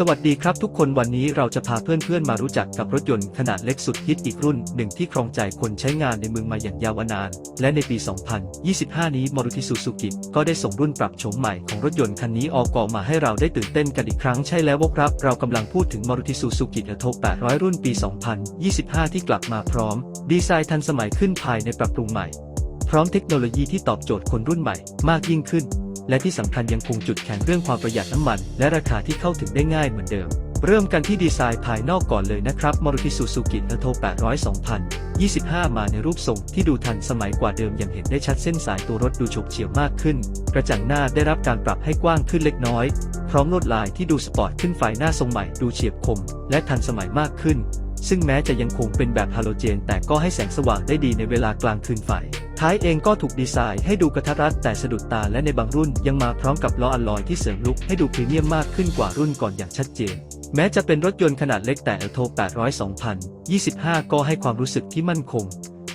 สวัสดีครับทุกคนวันนี้เราจะพาเพื่อนๆมารู้จักกับรถยนต์ขนาดเล็กสุดฮิตอีกรุ่นหนึ่งที่ครองใจคนใช้งานในเมืองมาอย่างยาวนาน และในปี 2025 นี้ม a รุ t ิซูซูกิก็ได้ส่งรุ่นปรับโฉมใหม่ของรถยนต์คันนี้ออกอมาให้เราได้ตื่นเต้นกันอีกครั้งใช่แล้วครับ เรากำลังพูดถึงม a รุ t ิซูซูกิอัโท800 รุ่นปี 2025 ที่กลับมาพร้อม ดีไซน์ทันสมัยขึ้นภายในปรับปรุงใหม่ พร้อมเทคโนโลยีที่ตอบโจทย์คนรุ่นใหม่ มากยิ่งขึ้น และที่สำคัญยังคงจุดแข็งเรื่องความประหยัดน้ำมัน และราคาที่เข้าถึงได้ง่ายเหมือนเดิม เริ่มกันที่ดีไซน์ภายนอกก่อนเลยนะครับ Maruti Suzuki a t o 800 2025 มาในรูปทรงที่ดูทันสมัยกว่าเดิมอย่างเห็นได้ชัดเส้นสายตัวรถดูฉกเฉี่ยวมากขึ้น กระจังหน้าได้รับการปรับให้กว้างขึ้นเล็กน้อย พร้อมลวดลายที่ดูสปอร์ตขึ้นไฟหน้าทรงใหม่ดูเฉียบคม และทันสมัยมากขึ้น ซึ่งแม้จะยังคงเป็นแบบฮาโลเจน แต่ก็ให้แสงสว่างได้ดีในเวลากลางคืนไฟ ท้ายเองก็ถูกดีไซน์ให้ดูกระทัดรัดแต่สะดุดตาและในบางรุ่นยังมาพร้อมกับล้ออัลลอยที่เสริมลุคให้ดูพรีเมียมมากขึ้นกว่ารุ่นก่อนอย่างชัดเจน แม้จะเป็นรถยนต์ขนาดเล็กแต่ a อ t o 800 2025 ก็ให้ความรู้สึกที่มั่นคง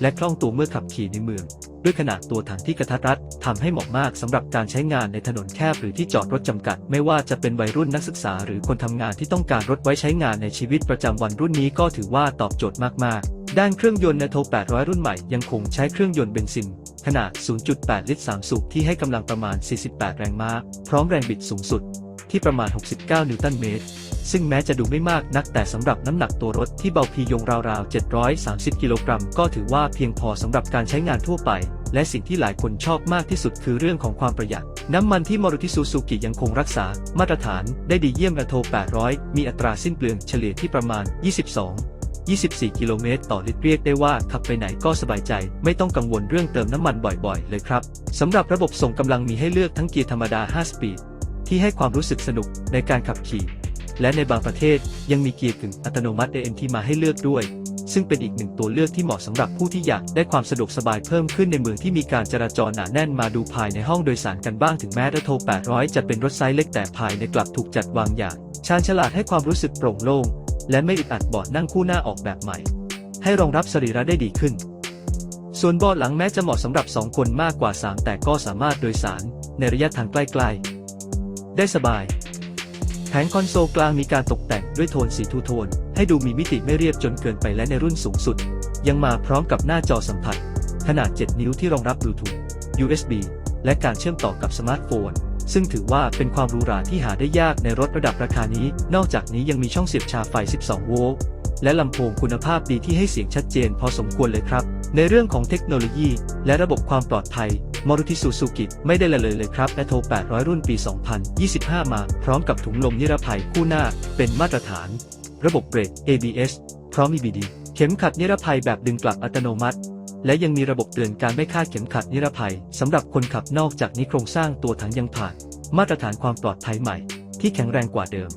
และคล่องตัวเมื่อขับขี่ในเมือง ด้วยขนาดตัวถังที่กระทัดรัดทำให้เหมาะมากสำหรับการใช้งานในถนนแคบหรือที่จอดรถจำกัด ไม่ว่าจะเป็นวัยรุ่นนักศึกษาหรือคนทำงานที่ต้องการรถไว้ใช้งานในชีวิตประจำวันรุ่นนี้ก็ถือว่าตอบโจทย์มากๆ ด้านเครื่องยนต์ในโท800 รุ่นใหม่ยังคงใช้เครื่องยนต์เบนซิน ขนาด 0.8 ลิตร 3 สูบที่ให้กำลังประมาณ 48 แรงม้า พร้อมแรงบิดสูงสุด ที่ประมาณ 69 นิวตันเมตร ซึ่งแม้จะดูไม่มากนักแต่สำหรับน้ำหนักตัวรถที่เบาพียงราวๆ 730 กิโลกรัม ก็ถือว่าเพียงพอสำหรับการใช้งานทั่วไป และสิ่งที่หลายคนชอบมากที่สุดคือเรื่องของความประหยัด น้ำมันที่ม a รุ t ิซูซูกิยังคงรักษา มาตรฐานได้ดีเยี่ยมระโท800 มีอัตราสิ้นเปลืองเฉลี่ยที่ประมาณ 22 24 กิโลเมตรต่อลิตรเรียกได้ว่าขับไปไหนก็สบายใจ ไม่ต้องกังวลเรื่องเติมน้ำมันบ่อยๆ เลยครับสำหรับระบบส่งกำลังมีให้เลือกทั้งเกียร์ธรรมดา 5 สปีด ที่ให้ความรู้สึกสนุกในการขับขี่ และในบางประเทศยังมีเกียร์กึ่งอัตโนมัติ AMT มาให้เลือกด้วย ซึ่งเป็นอีกหนึ่งตัวเลือกที่เหมาะสำหรับผู้ที่อยากได้ความสะดวกสบายเพิ่มขึ้นในเมืองที่มีการจราจรหนาแน่นมาดูภายในห้องโดยสารกันบ้างถึงแม้รถโท800จะเป็นรถไซส์เล็กแต่ภายในกลับถูกจัดวางอย่างชาญฉลาดให้ความรู้สึกโปร่งโล่ง และไม่อึดอัดเบาะนั่งคู่หน้าออกแบบใหม่ ให้รองรับสรีระได้ดีขึ้น ส่วนเบาะหลังแม้จะเหมาะสำหรับ 2 คนมากกว่า 3 แต่ก็สามารถโดยสารในระยะทางใกล้ๆ ได้สบาย แผงคอนโซลกลางมีการตกแต่งด้วยโทนสีทูโทน ให้ดูมีมิติไม่เรียบจนเกินไปและในรุ่นสูงสุด ยังมาพร้อมกับหน้าจอสัมผัส ขนาด 7 นิ้วที่รองรับบลูทูธ USB และการเชื่อมต่อกับสมาร์ทโฟน ซึ่งถือว่าเป็นความหรูหราที่หาได้ยากในรถระดับราคานี้ นอกจากนี้ยังมีช่องเสียบชาร์จไฟ 12 โวลต์ และลำโพงคุณภาพดีที่ให้เสียงชัดเจนพอสมควรเลยครับ ในเรื่องของเทคโนโลยี และระบบความปลอดภัย Maruti Suzuki ไม่ได้ละเลยเลยครับและโท800 รุ่นปี 2025 มา พร้อมกับถุงลมนิรภัยคู่หน้า เป็นมาตรฐาน ระบบเบรก ABS พร้อม EBD เข็มขัดนิรภัยแบบดึงกลับอัตโนมัติ และยังมีระบบเตือนการไม่คาดเข็มขัดนิรภัยสำหรับคนขับนอกจากนี้โครงสร้างตัวถังยังผ่าน มาตรฐานความปลอดภัยใหม่ ที่แข็งแรงกว่าเดิม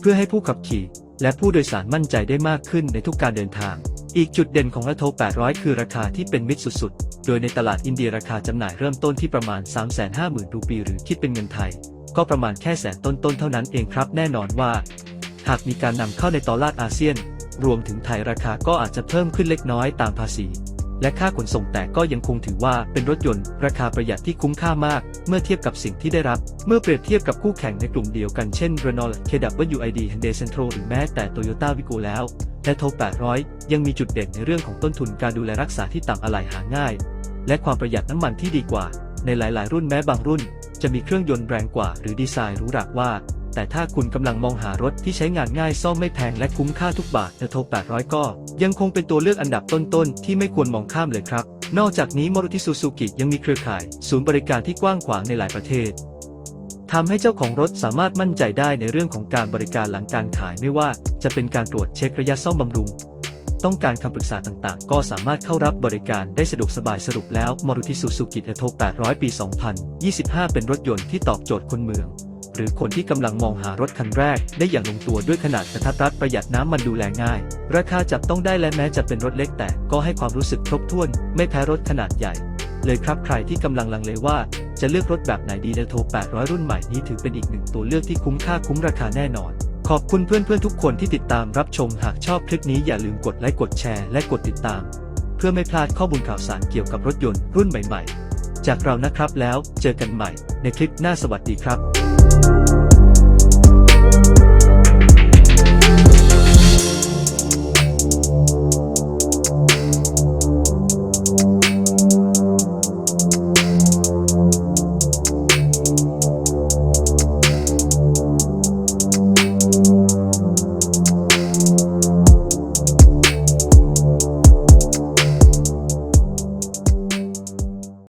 เพื่อให้ผู้ขับขี่ และผู้โดยสารมั่นใจได้มากขึ้นในทุกการเดินทาง อีกจุดเด่นของละโท800 คือราคาที่เป็นมิตรสุดๆ โดยในตลาดอินเดียราคาจำหน่ายเริ่มต้นที่ประมาณ 350,000รูปีหรือคิดเป็นเงินไทย ก็ประมาณแค่แสนต้นๆเท่านั้นเองครับ แน่นอนว่า หากมีการนำเข้าในตลาดอาเซียน รวมถึงไทยราคาก็อาจจะเพิ่มขึ้นเล็กน้อยตามภาษี และค่าขนส่งแต่ก็ยังคงถือว่าเป็นรถยนต์ ราคาประหยัดที่คุ้มค่ามาก เมื่อเทียบกับสิ่งที่ได้รับ เมื่อเปรียบเทียบกับคู่แข่งในกลุ่มเดียวกันเช่น Renault KWID Hyundai Centro หรือแม้แต่ Toyota Vigo แล้วและโท800 ยังมีจุดเด่นในเรื่องของต้นทุนการดูแลรักษาที่ต่ำอะไหล่หาง่าย และความประหยัดน้ำมันที่ดีกว่า ในหลาย ๆ รุ่นแม้บางรุ่น จะมีเครื่องยนต์แรงกว่า หรือดีไซน์หรูหราว่า แต่ถ้าคุณกำลังมองหารถที่ใช้งานง่ายซ่อมไม่แพงและคุ้มค่าทุกบาทแต่โท800 ก็ ยังคงเป็นตัวเลือกอันดับต้นๆ ที่ไม่ควรมองข้ามเลยครับ นอกจากนี้ม a รุ t ิซูซูกิยังมีเครือข่าย ศูนย์บริการที่กว้างขวางในหลายประเทศทำให้เจ้าของรถสามารถมั่นใจได้ในเรื่องของการบริการหลังการขายไม่ว่า จะเป็นการตรวจเช็คระยะซ่อมบำรุง ต้องการคำปรึกษาต่างๆ ก็สามารถเข้ารับบริการได้สะดวกสบายสรุปแล้ว Maruti Suzuki e t o 800 ปี 2025 เป็นรถยนต์ที่ตอบโจทย์คนเมือง หรือคนที่กำลังมองหารถคันแรก ได้อย่างลงตัวด้วยขนาดกระทัดรัดประหยัดน้ำมันดูแลง่าย ราคาจับต้องได้และแม้จะเป็นรถเล็กแต่ก็ให้ความรู้สึกครบถ้วน ไม่แพ้รถขนาดใหญ่ เลยครับใครที่กำลังลังเลว่า จะเลือกรถแบบไหนดีเดโท800 รุ่นใหม่นี้ถือเป็นอีกหนึ่งตัวเลือกที่คุ้มค่าคุ้มราคาแน่นอนขอบคุณเพื่อนๆทุกคนที่ติดตามรับชมหากชอบคลิปนี้อย่าลืมกดไลค์กดแชร์และกดติดตาม เพื่อไม่พลาดข้อมูลข่าวสารเกี่ยวกับรถยนต์รุ่นใหม่ ๆ จากเรานะครับแล้วเจอกันใหม่ในคลิปหน้าสวัสดีครับ Thank you.